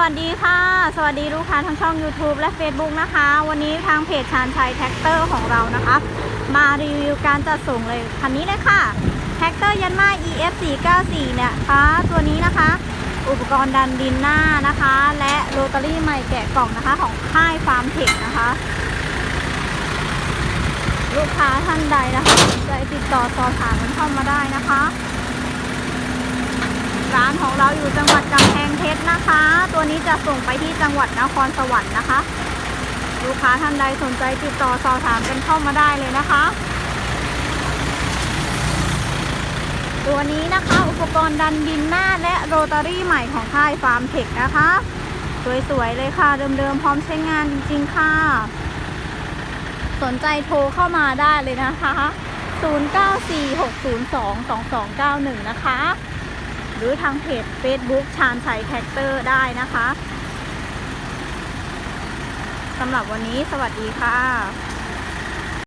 วัสดีค่ะ สวัสดีลูกค้าทั้งช่อง YouTube และ Facebook นะคะ วันนี้ทางเพจชานชัยแท็กเตอร์ของเรานะคะ มารีวิวการจัดส่งเลยคันนี้เลยค่ะแท็กเตอร์ยันมา EF 494เนี่ยค่ะตัวนี้นะคะ อุปกรณ์ดันดินหน้านะคะ และโรตารี่ใหม่แกะกล่องนะคะของค่ายฟาร์มเทคนะคะ ลูกค้าท่านใดนะคะสนใจติดต่อสอบถามกันเข้ามาได้นะคะ ร้านของเราอยู่จังหวัดกำแพง นะคะ ตัวนี้จะส่งไปที่จังหวัดนครสวรรค์นะคะ ลูกค้าท่านใดสนใจติดต่อสอบถามกันเข้ามาได้เลยนะคะ ตัวนี้นะคะอุปกรณ์ดันดินหน้าและโรตารี่ใหม่ของค่ายฟาร์มเทคนะคะ สวยๆเลยค่ะ เดิมๆพร้อมใช้งานจริงๆค่ะ สนใจโทรเข้ามาได้เลยนะคะ 0946022291 นะคะ หรือทางเพจ Facebook ชาญชัยแท็กเตอร์ได้นะคะสำหรับวันนี้สวัสดีค่ะ